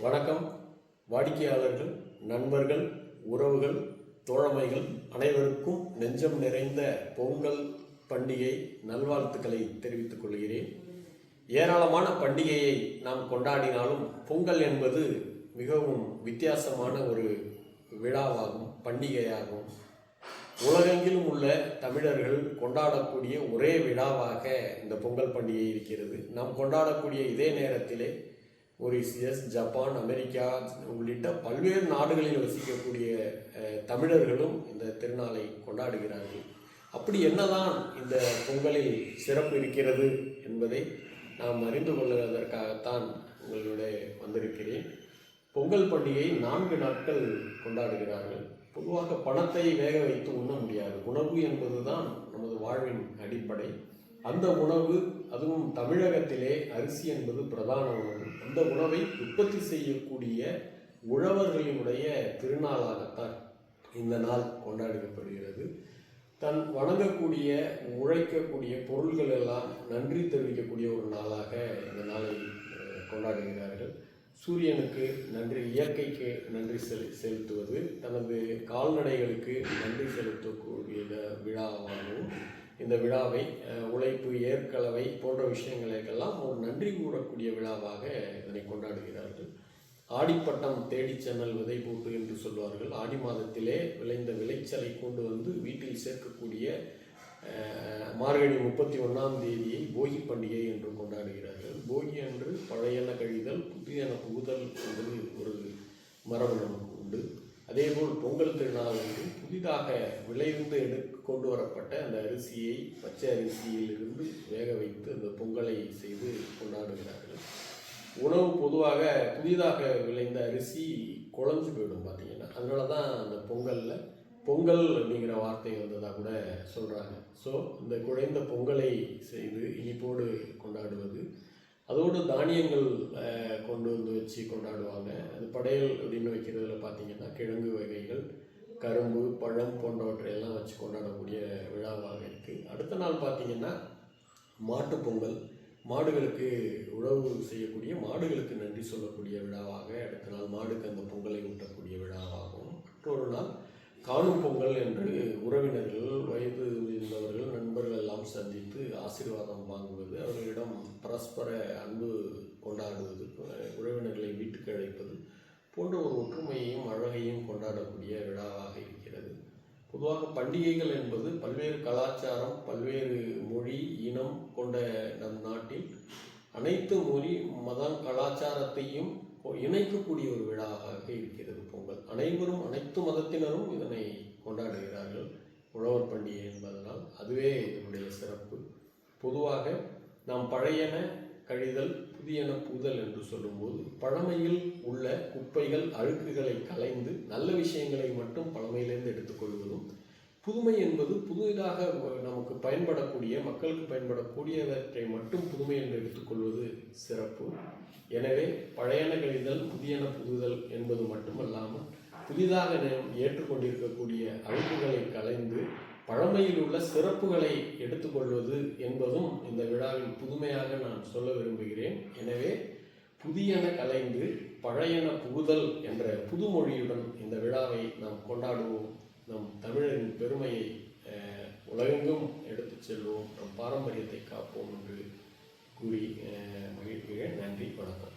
வணக்கம். வாடிக்கையாளர்கள் நண்பர்கள் உறவுகள் தோழமைகள் அனைவருக்கும் நெஞ்சம் நிறைந்த பொங்கல் பண்டிகை நல்வாழ்த்துக்களை தெரிவித்துக் கொள்கிறேன். ஏராளமான பண்டிகையை நாம் கொண்டாடினாலும் பொங்கல் என்பது மிகவும் வித்தியாசமான ஒரு விழாவாகும் பண்டிகையாகும். உலகெங்கிலும் உள்ள தமிழர்கள் கொண்டாடக்கூடிய ஒரே விழாவாக இந்த பொங்கல் பண்டிகை இருக்கிறது. நாம் கொண்டாடக்கூடிய இதே நேரத்திலே மொரிசியஸ் ஜப்பான் அமெரிக்கா உள்ளிட்ட பல்வேறு நாடுகளில் வசிக்கக்கூடிய தமிழர்களும் இந்த திருநாளை கொண்டாடுகிறார்கள். அப்படி என்னதான் இந்த பொங்கலில் சிறப்பு இருக்கிறது என்பதை நாம் அறிந்து கொள்வதற்காகத்தான் உங்களுடைய வந்திருக்கிறேன். பொங்கல் பண்டிகை நான்கு நாட்கள் கொண்டாடுகிறார்கள். பொதுவாக பணத்தை வேக வைத்து உண்ண முடியாது. உணவு என்பதுதான் நமது வாழ்வின் அடிப்படை. அந்த உணவு அதுவும் தமிழகத்திலே அரிசி என்பது பிரதான உணவு. அந்த உணவை உற்பத்தி செய்யக்கூடிய உழவர்களினுடைய திருநாளாகத்தான் இந்த நாள் கொண்டாடப்படுகிறது. தன் வணங்கக்கூடிய உழைக்கக்கூடிய பொருள்கள் எல்லாம் நன்றி தெரிவிக்கக்கூடிய ஒரு நாளாக இந்த நாளை கொண்டாடுகிறார்கள். சூரியனுக்கு நன்றி இயற்கைக்கு நன்றி செலு செலுத்துவது தனது கால்நடைகளுக்கு நன்றி செலுத்தக்கூடிய இந்த விழாவை உழைப்பு ஏற்கலவை போன்ற விஷயங்களுக்கெல்லாம் ஒரு நன்றி கூறக்கூடிய விழாவாக இதனை கொண்டாடுகிறார்கள். ஆடிப்பட்டம் தேடி சென்னல் விதை போட்டு என்று சொல்வார்கள். ஆடி மாதத்திலே விளைந்த விளைச்சலை கொண்டு வந்து வீட்டில் சேர்க்கக்கூடிய மார்கழி முப்பத்தி ஒன்றாம் தேதியை போகி பண்டிகை என்று கொண்டாடுகிறார்கள். போகி அன்று பழையன கழிதல் புதியன புகுதல் என்பது ஒரு மரபு நமக்கு உண்டு. அதேபோல் பொங்கல் திருநாள் புதிதாக விளைந்து எடு கொண்டு வரப்பட்ட அந்த அரிசியை பச்சை அரிசியிலிருந்து வேக வைத்து அந்த பொங்கலை செய்து கொண்டாடுகிறார்கள். உணவு பொதுவாக புதிதாக விளைந்த அரிசி குழஞ்சு போயிடும் பார்த்தீங்கன்னா அதனால தான் அந்த பொங்கலில் பொங்கல் அப்படிங்கிற வார்த்தை வந்ததாக கூட சொல்கிறாங்க ஸோ இந்த குழைந்த பொங்கலை செய்து இனிப்போடு கொண்டாடுவது அதோடு தானியங்கள் கொண்டு வந்து வச்சு கொண்டாடுவாங்க. அது படையல் அப்படின்னு வைக்கிறதுல பார்த்தீங்கன்னா கிழங்கு வகைகள் கரும்பு பழம் போன்றவற்றை எல்லாம் வச்சு கொண்டாடக்கூடிய விழாவாக இருக்குது அடுத்த நாள் பார்த்தீங்கன்னா மாட்டுப் பொங்கல். மாடுகளுக்கு உழவு செய்யக்கூடிய மாடுகளுக்கு நன்றி சொல்லக்கூடிய விழாவாக அடுத்த நாள் மாடுக்கு அந்த பொங்கலை ஊட்டக்கூடிய விழாவாகவும் மற்றொரு நாள் காணும் பொங்கல் என்று உறவினர்கள் வயது பரஸ்பர அன்பு கொண்டாடுவது உறவினர்களை வீட்டுக்கு அழைப்பது போன்ற ஒரு ஒற்றுமையையும் அழகையும் கொண்டாடக்கூடிய விழாவாக இருக்கிறது. பொதுவாக பண்டிகைகள் என்பது பல்வேறு கலாச்சாரம் பல்வேறு மொழி இனம் கொண்ட நம் நாட்டில் அனைத்து மொழி மதம் கலாச்சாரத்தையும் இணைக்கக்கூடிய ஒரு விழாவாக இருக்கிறது பொங்கல். அனைவரும் அனைத்து மதத்தினரும் இதனை கொண்டாடுகிறார்கள். உழவர் பண்டிகை என்பதனால் அதுவே இதனுடைய சிறப்பு. பொதுவாக நாம் பழையன கழிதல் புதியன புதல் என்று சொல்லும்போது பழமையில் உள்ள குப்பைகள் அழுக்குகளை கலைந்து நல்ல விஷயங்களை மட்டும் பழமையிலிருந்து எடுத்துக்கொள்வதும் புதுமை என்பது புதிதாக நமக்கு பயன்படக்கூடிய மக்களுக்கு பயன்படக்கூடியவற்றை மட்டும் புதுமை என்று எடுத்துக்கொள்வது சிறப்பு. எனவே பழையன கழிதல் புதியன புதுதல் என்பது மட்டுமல்லாமல் புதிதாக ஏற்றுக்கொண்டிருக்கக்கூடிய அழுக்குகளை கலைந்து பழமையில் உள்ள சிறப்புகளை எடுத்துக்கொள்வது என்பதும் இந்த விழாவின் புதுமையாக நான் சொல்ல விரும்புகிறேன். எனவே புதியன கலைந்து பழையன புகுதல் என்ற புதுமொழியுடன் இந்த விழாவை நாம் கொண்டாடுவோம். நம் தமிழரின் பெருமையை உலகெங்கும் எடுத்துச் செல்வோம். நம் பாரம்பரியத்தை காப்போம் என்று கூறி அஹ், மகிழ்கிறேன். நன்றி வணக்கம்.